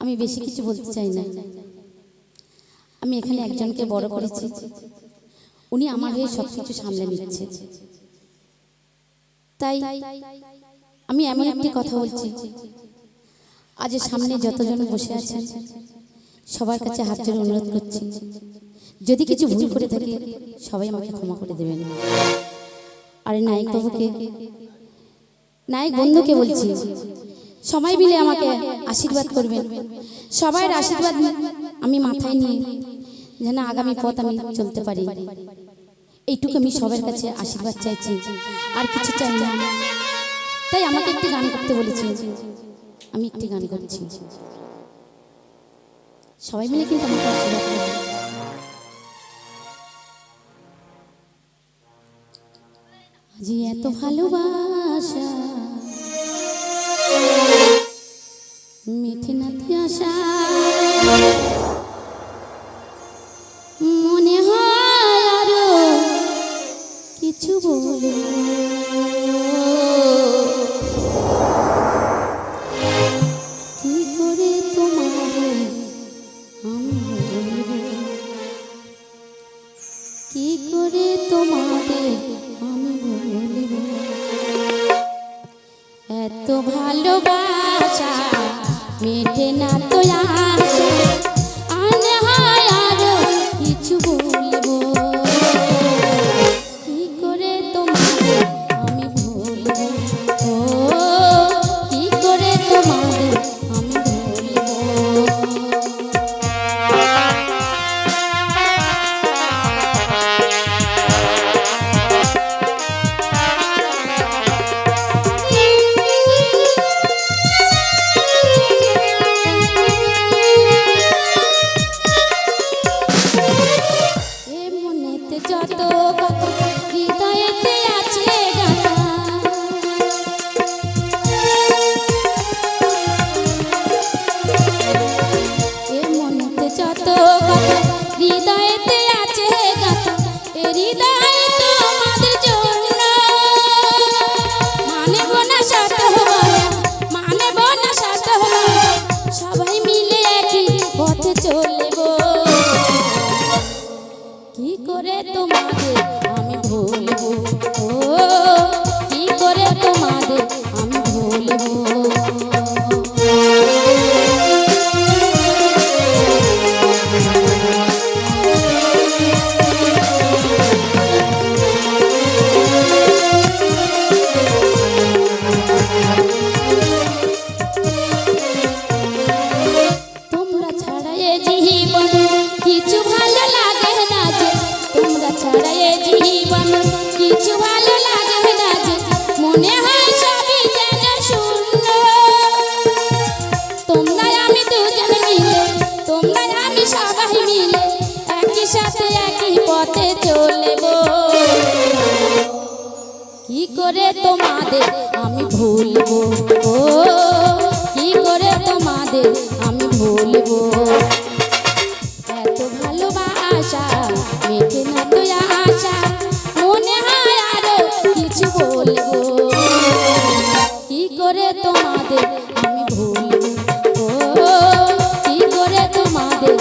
আমি বেশি কিছু বলতে চাই না। আমি এখানে একজনকে বড় করেছি। উনি আমার হয়ে সব কিছু সামলে নিচ্ছে। তাই আমি এমন একটি কথা বলছি। আজ সামনে যতজন বসে আছেন সবার কাছে হাত জোড়ে অনুরোধ করছি। যদি কিছু ভুল করে থাকি সবাই আমাকে ক্ষমা করে দেবেন। আরে নায়ক বাবুকে নায়ক বন্ধুকে বলছি। সবাই মিলে আমাকে আশীর্বাদ করবেন। সবাই আশীর্বাদ আমি মাথায় নিয়ে যেন আগামী পথ আমি চলতে পারি। এইটুকু আমি সবার কাছে আশীর্বাদ চাইছি। আর কিছু চাই না। তাই আমাকে একটি গান করতে বলেছি। আমি একটি গান করছি। সবাই মিলে কিন্তু আমাকে আশীর্বাদ করবেন আজি এত ভালোবাসা। মিঠে নাতি আশা। মনে হয় আরও কিছু বলব। কি করে যত কথা কি করে তোমাদের আমি ভুলবো? ও কি করে তোমাদের আমি ভুলবো? সাথে একই পথে চলবো। কি করে তোমাদের আমি ভুলবো? কি করে তোমাদের আমি ভুলবো? এত ভালোবাসা মেটে না তো আশা, মনে হয় আরও কিছু বলব। কি করে তোমাদের আমি ভুলবো? কি করে তোমাদের